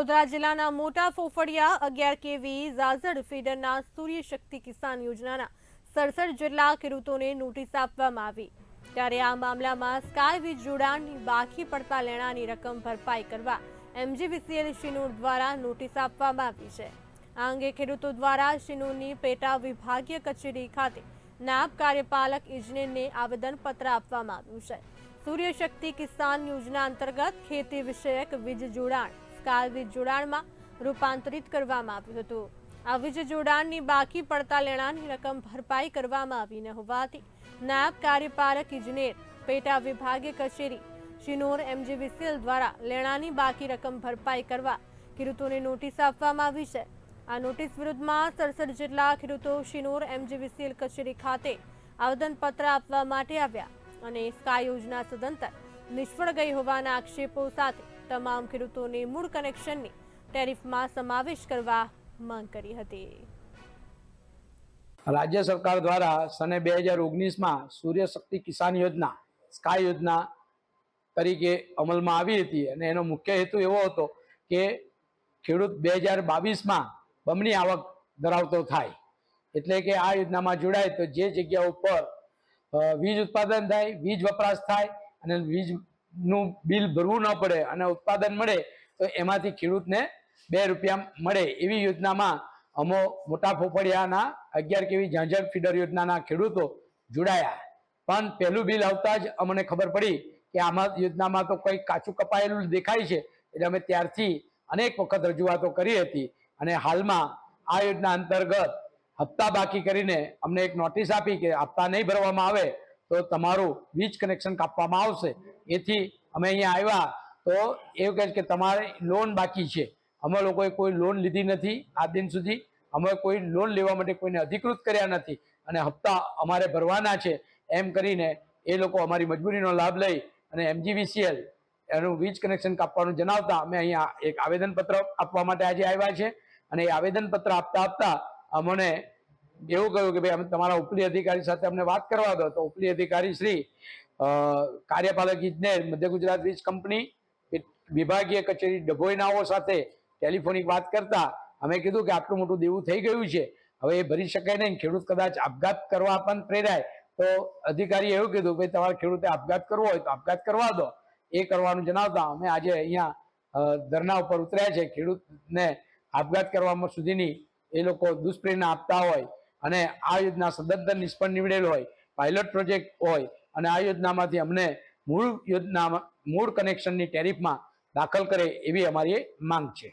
વડોદરા જિલ્લાના મોટા ફોફડિયા અગિયાર કેવી, ઝાઝડ ફીડરના સૂર્યશક્તિ કિસાન યોજનાના સડસઠ જેટલા ખેડૂતોને નોટિસ આપવામાં આવી. ત્યારે આ મામલામાં સ્કાય વીજ જોડાણની બાકી પડતા લેણાની રકમ ભરપાઈ કરવા એમજીવીસીએલ શિનોર દ્વારા નોટિસ આપવામાં આવી છે. આ અંગે ખેડૂતો દ્વારા શિનોરની પેટા વિભાગીય કચેરી ખાતે નાયબ કાર્યપાલક ઇજનેરને આવેદનપત્ર આપવામાં આવ્યું છે. સૂર્યશક્તિ કિસાન યોજના અંતર્ગત ખેતી વિષયક વીજ જોડાણ વીજ જોડાણમાં રૂપાંતરિત કરવામાં આવ્યું હતું. આ વીજ જોડાણની બાકી પડતા લેણાની રકમ ભરપાઈ કરવામાં આવી ન હોવાથી નાયબ કાર્યપાલક ઇજનેર, પેટા વિભાગીય કચેરી, શિનોર એમજીવીસીએલ દ્વારા લેણાની બાકી રકમ ભરપાઈ કરવા ખેડૂતોને નોટિસ આપવામાં આવી છે. આ નોટિસ વિરુદ્ધમાં સડસઠ જેટલા ખેડૂતો શિનોર એમજીવીસીએલ કચેરી ખાતે આવેદનપત્ર આપવા માટે આવ્યા અને સ્કાય યોજના સદંતર નિષ્ફળ ગઈ હોવાના આક્ષેપો સાથે તમામ ખેડૂતોને મૂળ કનેક્શનની ટેરિફમાં સમાવેશ કરવા માંગ કરી હતી. રાજ્ય સરકાર દ્વારા સને બે હજાર ઓગણીસમાં સૂર્ય શક્તિ કિસાન યોજના, સ્કાય યોજના તરીકે અમલમાં આવી હતી અને એનો મુખ્ય હેતુ એવો હતો કે ખેડૂત બે હજાર બાવીસમાં બમણી આવક ધરાવતો થાય. એટલે કે આ યોજનામાં જોડાય તો જે જગ્યા ઉપર વીજ ઉત્પાદન થાય, વીજ વપરાશ થાય અને વીજનું બિલ ભરવું ન પડે અને ઉત્પાદન મળે, તો એમાંથી ખેડૂતને બે રૂપિયા મળે. એવી યોજનામાં અમો મોટા ફોફડિયાના અગિયાર કેવી ઝાંઝર ફીડર યોજનાના ખેડૂતો જોડાયા. પણ પહેલું બિલ આવતા જ અમને ખબર પડી કે આમાં યોજનામાં તો કંઈક કાચું કપાયેલું દેખાય છે, એટલે અમે ત્યારથી અનેક વખત રજૂઆતો કરી હતી. અને હાલમાં આ યોજના અંતર્ગત હપ્તા બાકી કરીને અમને એક નોટિસ આપી કે હપ્તા નહીં ભરવામાં આવે, તો તમારું વીજ કનેક્શન કાપવામાં આવશે. એથી અમે અહીંયા આવ્યા તો એવું કહે છે કે તમારે લોન બાકી છે. અમે લોકોએ કોઈ લોન લીધી નથી આ દિન સુધી. અમે કોઈ લોન લેવા માટે કોઈને અધિકૃત કર્યા નથી. અને હપ્તા અમારે ભરવાના છે. એમ કરીને એ લોકો અમારી મજબૂરીનો લાભ લઈ અને એમજીવીસીએલ એનું વીજ કનેક્શન કાપવાનું જણાવતા અમે અહીંયા એક આવેદનપત્ર આપવા માટે આજે આવ્યા છે. અને એ આવેદનપત્ર આપતા આપતા અમને એવું કહ્યું કે ભાઈ અમે તમારા ઉપલી અધિકારી સાથે અમને વાત કરવા દો. તો ઉપલી અધિકારી શ્રી કાર્યપાલક ઇજનેર, મધ્ય ગુજરાત વીજ કંપની વિભાગીય કચેરી ડભોઈનાઓ સાથે ટેલિફોનિક વાત કરતા અમે કીધું કે આટલું મોટું દેવું થઈ ગયું છે. હવે એ ભરી શકાય નહીં. ખેડૂત કદાચ આપઘાત કરવા પણ પ્રેરાય. તો અધિકારીએ એવું કીધું કે તમારે ખેડૂતે આપઘાત કરવો હોય તો આપઘાત કરવા દો. એ કરવાનું જણાવતા અમે આજે અહીંયા ધરના ઉપર ઉતર્યા છે. ખેડૂતને આપઘાત કરવામાં સુધીની એ લોકો દુષ્પ્રેરણા આપતા હોય અને આ યોજના સદંતર નિષ્ફળ નીવડેલ હોય. પાયલોટ પ્રોજેક્ટ હોય. અને આ યોજનામાંથી અમને મૂળ યોજનામાં, મૂળ કનેક્શનની ટેરિફમાં દાખલ કરે એવી અમારી માંગ છે.